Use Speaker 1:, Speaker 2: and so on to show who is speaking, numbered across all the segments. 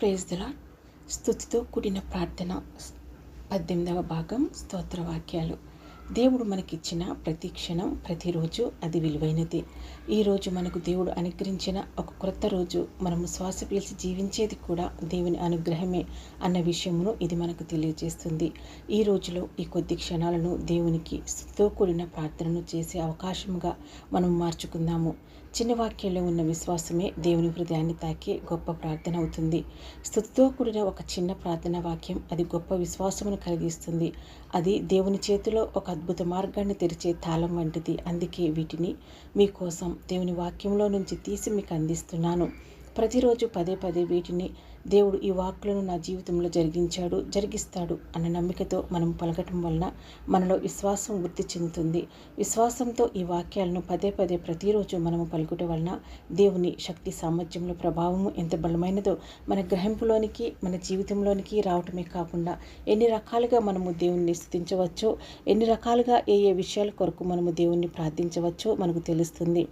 Speaker 1: Praise దలా స్థుతితో కూడిన ప్రార్థన. పద్దెనిమిదవ భాగం స్తోత్ర వాక్యాలు. దేవుడు మనకిచ్చిన ప్రతి క్షణం ప్రతిరోజు అది విలువైనది. ఈరోజు మనకు దేవుడు అనుగ్రహించిన ఒక క్రొత్త రోజు. మనము శ్వాస పీల్చి జీవించేది కూడా దేవుని అనుగ్రహమే అన్న విషయమును ఇది మనకు తెలియజేస్తుంది. ఈ రోజులో ఈ కొద్ది క్షణాలను దేవునికి స్థుతితో కూడిన ప్రార్థనను చేసే అవకాశముగా మనం మార్చుకుందాము. చిన్న వాక్యంలో ఉన్న విశ్వాసమే దేవుని హృదయాన్ని తాకి గొప్ప ప్రార్థన అవుతుంది. స్థుతితో కూడిన ఒక చిన్న ప్రార్థన వాక్యం అది గొప్ప విశ్వాసమును కలిగిస్తుంది. అది దేవుని చేతిలో ఒక అద్భుత మార్గాన్ని తెరిచే తాళం వంటిది. అందుకే వీటిని మీకోసం దేవుని వాక్యంలో నుంచి తీసి మీకు అందిస్తున్నాను. ప్రతిరోజు పదే పదే వీటిని దేవుడు ఈ వాక్కులను నా జీవితంలో జరిగించాడు జరిగిస్తాడు అన్న నమ్మికతో మనం పలకటం వలన మనలో విశ్వాసం వృద్ధి చెందుతుంది. విశ్వాసంతో ఈ వాక్యాలను పదే పదే ప్రతిరోజు మనము పలుకుట వలన దేవుని శక్తి సామర్థ్యంలో ప్రభావము ఎంత బలమైనదో మన గ్రహింపులోనికి మన జీవితంలోనికి రావటమే కాకుండా ఎన్ని రకాలుగా మనము దేవుణ్ణి స్థుతించవచ్చో ఎన్ని రకాలుగా ఏ ఏ విషయాల కొరకు మనము దేవుణ్ణి ప్రార్థించవచ్చో మనకు తెలుస్తుంది.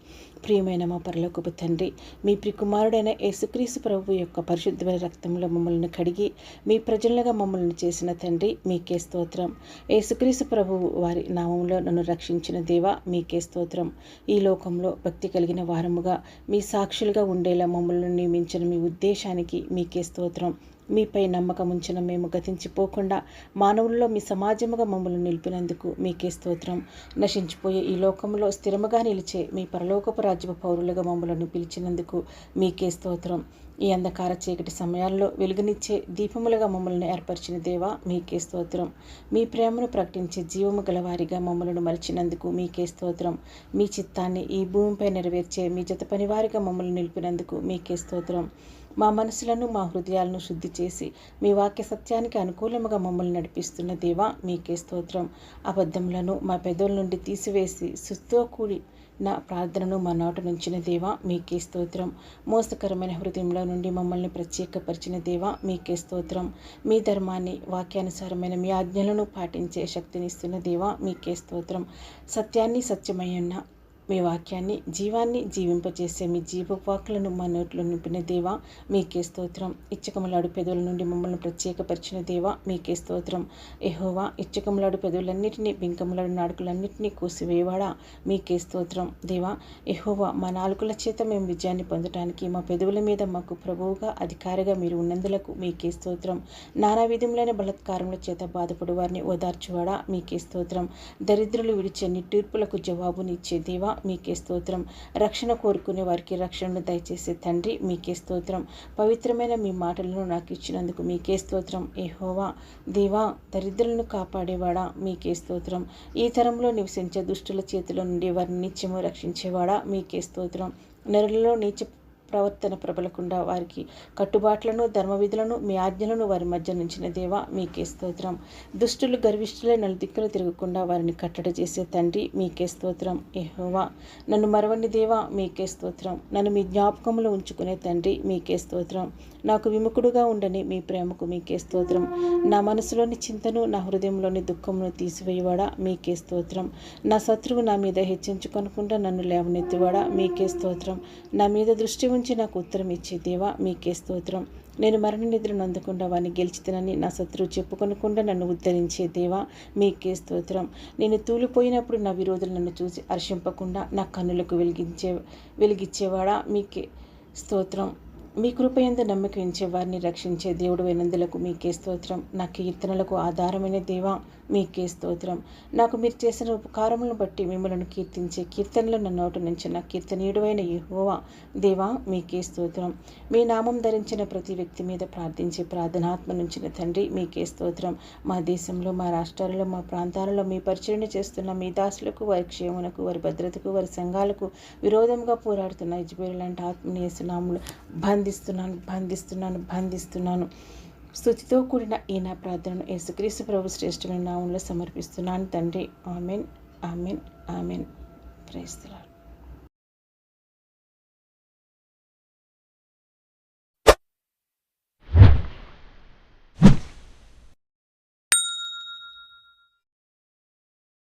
Speaker 1: ప్రియమైన మా పరలోకపు తండ్రి మీ ప్రికుమారుడైన యేసుక్రీసు ప్రభు యొక్క పరిశుద్ధమైన రక్తంలో మమ్మల్ని కడిగి మీ ప్రజలుగా మమ్మల్ని చేసిన తండ్రి మీకే స్తోత్రం. యేసుక్రీసు ప్రభువు వారి నామంలో నన్ను రక్షించిన దేవ మీకే స్తోత్రం. ఈ లోకంలో భక్తి కలిగిన వారముగా మీ సాక్షులుగా ఉండేలా మమ్మల్ని నియమించిన మీ ఉద్దేశానికి మీకే స్తోత్రం. మీపై నమ్మకం ఉంచిన మేము గతించిపోకుండా మానవుల్లో మీ సమాజముగా మమ్మల్ని నిలిపినందుకు మీకే స్తోత్రం. నశించిపోయే ఈ లోకంలో స్థిరముగా నిలిచే మీ పరలోకపు రాజ్యపు పౌరులుగా మమ్మల్ని పిలిచినందుకు మీకే స్తోత్రం. ఈ అంధకార చీకటి సమయాల్లో వెలుగునిచ్చే దీపములుగా మమ్మల్ని ఏర్పరిచిన దేవా మీకే స్తోత్రం. మీ ప్రేమను ప్రకటించే జీవము గలవారిగా మమ్మలను మలిచినందుకు మీకే స్తోత్రం. మీ చిత్తాన్ని ఈ భూమిపై నెరవేర్చే మీ జత పనివారిగా మమ్మల్ని నిలిపినందుకు మీకే స్తోత్రం. మా మనసులను మా హృదయాలను శుద్ధి చేసి మీ వాక్య సత్యానికి అనుకూలముగా మమ్మల్ని నడిపిస్తున్న దేవా మీకే స్తోత్రం. అబద్ధములను మా పెదవుల నుండి తీసివేసి సుస్తో కూడి నా ప్రార్థనను మా నోట నుంచిన దేవా మీకే స్తోత్రం. మోసకరమైన హృదయంలో నుండి మమ్మల్ని ప్రత్యేకపరిచిన దేవా మీకే స్తోత్రం. మీ ధర్మాన్ని వాక్యానుసారమైన మీ ఆజ్ఞలను పాటించే శక్తినిస్తున్న దేవా మీకే స్తోత్రం. సత్యాన్ని సత్యమయ్యున్న మీ వాక్యాన్ని జీవాన్ని జీవింపజేసే మీ జీవవాకులను మా నోట్లో నింపిన దేవా మీకే స్తోత్రం. ఇచ్చకములాడు పెదవుల నుండి మమ్మల్ని ప్రత్యేకపరిచిన దేవా మీకే స్తోత్రం. ఎహోవా ఇచ్చకములాడు పెదవులన్నిటినీ బింకములాడు నాడుకులన్నింటినీ కోసివేవాడా మీకే స్తోత్రం. దేవా ఎహోవా మా నాలుగుల చేత మేము విజయాన్ని పొందటానికి మా పెదవుల మీద మాకు ప్రభువుగా అధికారిగా మీరు ఉన్నందులకు మీకే స్తోత్రం. నానా విధములైన బలత్కారముల చేత బాధపడు వారిని ఓదార్చువాడా మీకే స్తోత్రం. దరిద్రులు విడిచే నిట్టూర్పులకు జవాబునిచ్చే దేవా మీకే స్తోత్రం. రక్షణ కోరుకునే వారికి రక్షణను దయచేసే తండ్రి మీకే స్తోత్రం. పవిత్రమైన మీ మాటలను నాకు ఇచ్చినందుకు మీకే స్తోత్రం. ఏహోవా దేవా దరిద్రులను కాపాడేవాడా మీకే స్తోత్రం. ఈ తరంలో నివసించే దుష్టుల చేతిలో నుండి వారిని నిత్యము రక్షించేవాడా మీకే స్తోత్రం. నరులలో నీచ ప్రవర్తన ప్రబలకుండా వారికి కట్టుబాట్లను ధర్మవిధులను మీ ఆజ్ఞలను వారి మధ్య నుంచిన దేవా మీకే స్తోత్రం. దుష్టులు గర్విష్ఠులే నలుదిక్కులు తిరగకుండా వారిని కట్టడి చేసే తండ్రి మీకే స్తోత్రం. ఏహోవా నన్ను మరవని దేవా మీకే స్తోత్రం. నన్ను మీ జ్ఞాపకంలో ఉంచుకునే తండ్రి మీకే స్తోత్రం. నాకు విముఖుడుగా ఉండని మీ ప్రేమకు మీకే స్తోత్రం. నా మనసులోని చింతను నా హృదయంలోని దుఃఖమును తీసివేయవాడా మీకే స్తోత్రం. నా శత్రువు నా మీద హెచ్చించుకొనకుండా నన్ను లేవనెత్తివాడా మీకే స్తోత్రం. నా మీద దృష్టి ఉంచి నాకు ఉత్తరం ఇచ్చే దేవా మీకే స్తోత్రం. నేను మరణ నిద్రను అందకుండా వారిని గెలిచితనని నా శత్రువు చెప్పుకొనకుండా నన్ను ఉద్ధరించే దేవా మీకే స్తోత్రం. నేను తూలిపోయినప్పుడు నా విరోధులు నన్ను చూసి హర్షింపకుండా నా కన్నులకు వెలిగించే వెలిగించేవాడా మీకే స్తోత్రం. మీ కృపయందు నమ్మకం ఉంచే వారిని రక్షించే దేవుడు అయినందులకు మీకే స్తోత్రం. నా కీర్తనలకు ఆధారమైన దేవా మీకే స్తోత్రం. నాకు మీరు చేసిన ఉపకారములను బట్టి మిమ్మల్ని కీర్తించే కీర్తనలు నా నోటి నుంచి నా కీర్తనీయుడువైన యహోవా. దేవా మీకే స్తోత్రం. మీ నామం ధరించిన ప్రతి వ్యక్తి మీద ప్రార్థించే ప్రార్థనాత్మ నుంచిన తండ్రి మీకే స్తోత్రం. మా దేశంలో మా రాష్ట్రాలలో మా ప్రాంతాలలో మీ పరిచయం చేస్తున్న మీ దాసులకు వారి క్షేమనకు వారి భద్రతకు వారి సంఘాలకు విరోధంగా పోరాడుతున్న యజ్బేరు లాంటి ఆత్మీయ సునాములు బంధిస్తున్నాను బంధిస్తున్నాను బంధిస్తున్నాను. స్థుతితో కూడిన ఈ నా ప్రార్థనను యేసుక్రీస్తు ప్రభు శ్రేష్ఠమైన నామంలో సమర్పిస్తున్నాను. తండ్రి ఆమెన్ ఆమెన్ ఆమెన్. ప్రైస్తులాడు